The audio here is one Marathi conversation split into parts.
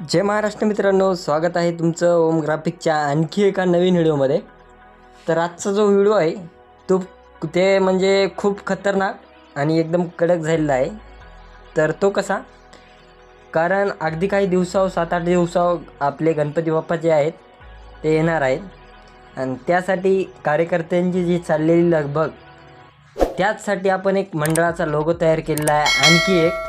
जय महाराष्ट्र मित्रांनो स्वागत आहे तुमचं ओम ग्राफिकच्या आणखी एका नवीन व्हिडिओमध्ये. तर आजचा जो व्हिडिओ आहे तो ते म्हणजे खूप खतरनाक आणि एकदम कडक झालेला आहे. तर तो कसा? कारण अगदी काही दिवसाव सात आठ दिवसाव आपले गणपती बाप्पा जे आहेत ते येणार आहेत. आणि त्यासाठी कार्यकर्त्यांची जी चाललेली लगबग त्याचसाठी आपण एक मंडळाचा लोगो तयार केलेला आहे. आणखी एक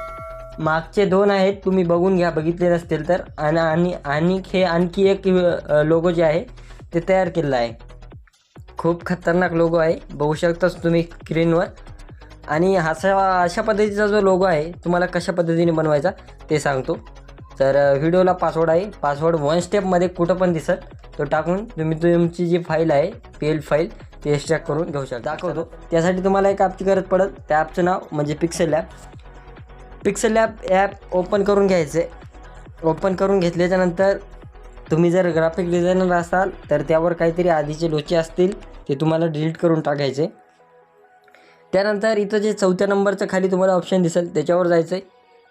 मागचे दोन आहेत तुम्ही बघून घ्या बघितले नसतील तर. आणि आणि आणि हे आणखी एक लोगो जे आहे ते तयार केलेलं आहे. खूप खतरनाक लोगो आहे. बघू शकताच तुम्ही स्क्रीनवर. आणि असा अशा पद्धतीचा जो लोगो आहे तुम्हाला कशा पद्धतीने बनवायचा ते सांगतो. तर व्हिडिओला पासवर्ड आहे. पासवर्ड वन स्टेपमध्ये कुठं पण दिसत तो टाकून तुम्ही तुमची जी फाईल आहे पी एल फाईल ती एक्स्ट्रॅक्ट करून घेऊ शकता. दाखवतो. त्यासाठी तुम्हाला एक ॲपची गरज पडत त्या ॲपचं नाव म्हणजे pixel app pixel app app open करून घ्यायचे. ओपन करून घेतल्याच्यानंतर तुम्ही जर ग्राफिक डिझायनर असाल तर त्यावर काहीतरी आधीचे लोचे असतील ते तुम्हाला डिलीट करून टाकायचे. त्यानंतर इथं जे चौथ्या नंबरचं खाली तुम्हाला ऑप्शन दिसेल त्याच्यावर जायचं आहे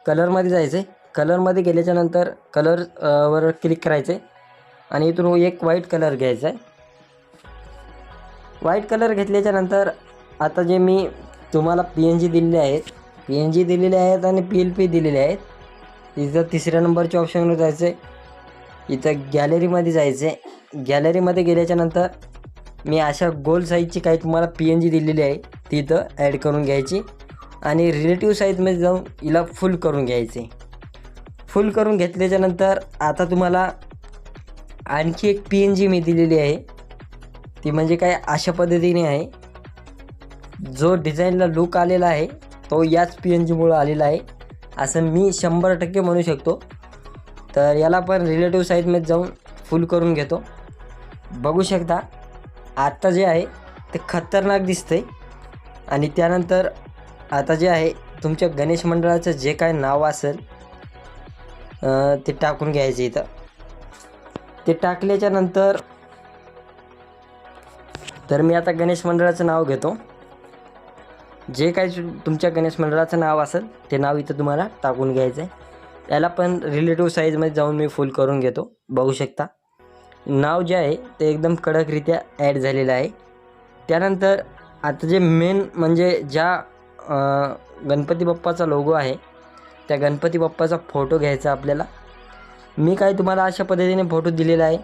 कलरमध्ये जायचं आहे कलरमध्ये गेल्याच्यानंतर कलर वर क्लिक करायचं आहे आणि इथून एक व्हाईट कलर घ्यायचा आहे व्हाईट कलर घेतल्याच्यानंतर आता जे मी तुम्हाला पी एन जी दिलेले आहेत पी एन जी दिलेले आहेत आणि पी एल पी दिलेले आहेत. इथं तिसऱ्या नंबरच्या ऑप्शनवर जायचं आहे इथं गॅलरीमध्ये जायचं आहे गॅलरीमध्ये गेल्याच्यानंतर मी अशा गोल साईजची काही तुम्हाला पी एन जी दिलेली आहे. ती इथं ॲड करून घ्यायची. आणि रिलेटिव्ह साईजमध्ये जाऊन हिला फुल करून घ्यायचे. फुल करून घेतल्याच्यानंतर आता तुम्हाला आणखी एक पी एन जी मी दिलेली आहे. ती म्हणजे काय अशा पद्धतीने आहे. जो डिझाईनला लुक आलेला आहे तो याच पी एन जीमुळं आलेला आहे. असं मी शंभर टक्के म्हणू शकतो. तर याला पण रिलेटिव्ह साईजमध्ये जाऊन फुल करून घेतो. बघू शकता आत्ता जे आहे ते खतरनाक दिसतंय. आणि त्यानंतर आता जे आहे तुमच्या गणेश मंडळाचं जे काय नाव असेल ते टाकून घ्यायचं इथं. ते टाकल्याच्या नंतर तर मी आता गणेश मंडळाचं नाव घेतो. जे काही सु- तुमच्या गणेश मंडळाचं नाव असेल ते नाव इथं तुम्हाला टाकून घ्यायचं आहे. याला पण रिलेटिव्ह साईजमध्ये जाऊन मी फुल करून घेतो. बघू शकता. नाव जे आहे ते एकदम कडकरित्या ॲड झालेलं आहे. त्यानंतर आता जे मेन म्हणजे ज्या गणपती बाप्पाचा लोगो आहे त्या गणपती बाप्पाचा फोटो घ्यायचा आपल्याला. मी काय तुम्हाला अशा पद्धतीने फोटो दिलेला आहे.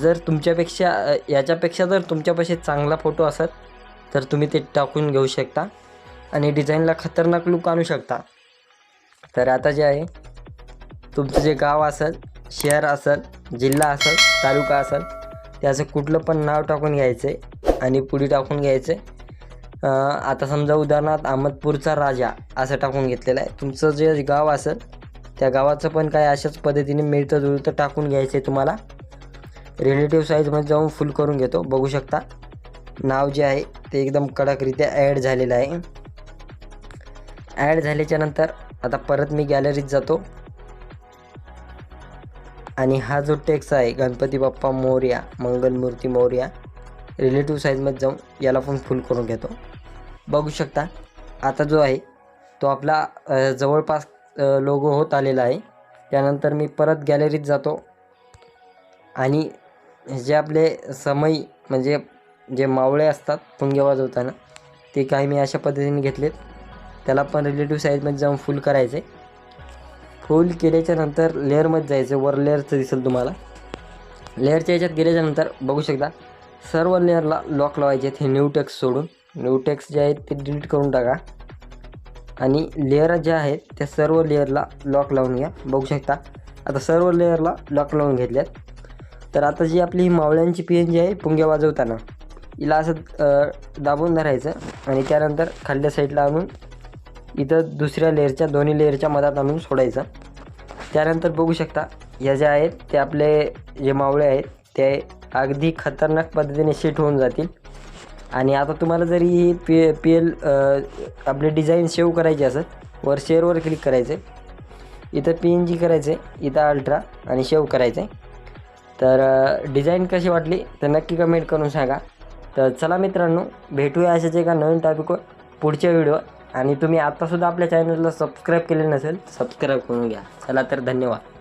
जर तुमच्यापेक्षा याच्यापेक्षा जर तुमच्यापाशी चांगला फोटो असेल तर तुम्ही ते टाकून घेऊ शकता. आणि डिझाईनला खतरनाक लुक आणू शकता. तर आता जे आहे तुमचं जे गाव असेल शहर असेल जिल्हा असेल तालुका असेल त्याचं कुठलं पण नाव टाकून घ्यायचं आहे आणि पुढे टाकून घ्यायचं. आहे आता समजा उदाहरणार्थ अहमदपूरचा राजा असं टाकून घेतलेलं आहे. तुमचं जे गाव असेल त्या गावाचं पण काय अशाच पद्धतीने मिळतं जुळतं टाकून घ्यायचं आहे तुम्हाला रिलेटिव्ह साईजमध्ये जाऊन फुल करून घेतो. बघू शकता. नाव जे आहे ते एकदम कडकरित्या ॲड झालेलं आहे. ॲड झाल्याच्यानंतर आता परत मी गॅलरीत जातो. आणि हा जो टेक्स आहे गणपती बाप्पा मोर्या मंगलमूर्ती मोर्या रिलेटिव्ह साईजमध्ये जाऊन याला पण फुल करून घेतो. बघू शकता आता जो आहे तो आपला जवळपास लोगो होत आलेला आहे. त्यानंतर मी परत गॅलरीत जातो. आणि जे आपले समय म्हणजे जे मावळे असतात पुंगे वाजवताना ते काही मी अशा पद्धतीने घेतलेत. त्याला पण रिलेटिव्ह साईजमध्ये जाऊन फुल करायचे फुल केल्याच्यानंतर लेअरमध्ये जायचं वर लेअरचं दिसेल तुम्हाला. लेअरच्या याच्यात गेल्याच्यानंतर बघू शकता सर्व लेअरला लॉक लावायचे आहेत हे न्यू टेक्स सोडून. न्यू टेक्स जे आहेत ते डिलीट करून टाका. आणि लेअर ज्या आहेत त्या सर्व लेअरला लॉक लावून घ्या. बघू शकता आता सर्व लेअरला लॉक लावून घेतल्यात. तर आता जी आपली ही मावळ्यांची पेन जी आहे पुंग्या वाजवताना हिला असं दाबून धरायचं आणि त्यानंतर खाल्ल्या साईडला आणून इथं दुसऱ्या लेअरच्या दोन्ही लेअरच्या मधात आणून सोडायचं. त्यानंतर बघू शकता या ज्या आहेत ते आपले जे मावळे आहेत ते अगदी खतरनाक पद्धतीने सेट होऊन जातील. आणि आता तुम्हाला जरी ही पी पी एल आपले डिझाईन सेव्ह करायची असं वर शेअरवर क्लिक करायचे इथं पी एन जी करायचे इथं अल्ट्रा आणि सेव्ह करायचे तर डिझाईन कशी वाटली तर नक्की कमेंट करून सांगा. तर चला मित्रांनो भेटूया अशाच एका नवीन टॉपिकवर पुढच्या व्हिडिओ आणि तुम्ही आत्तासुद्धा आपल्या चॅनलला सबस्क्राईब केले नसेल सबस्क्राईब करून घ्या. चला तर धन्यवाद.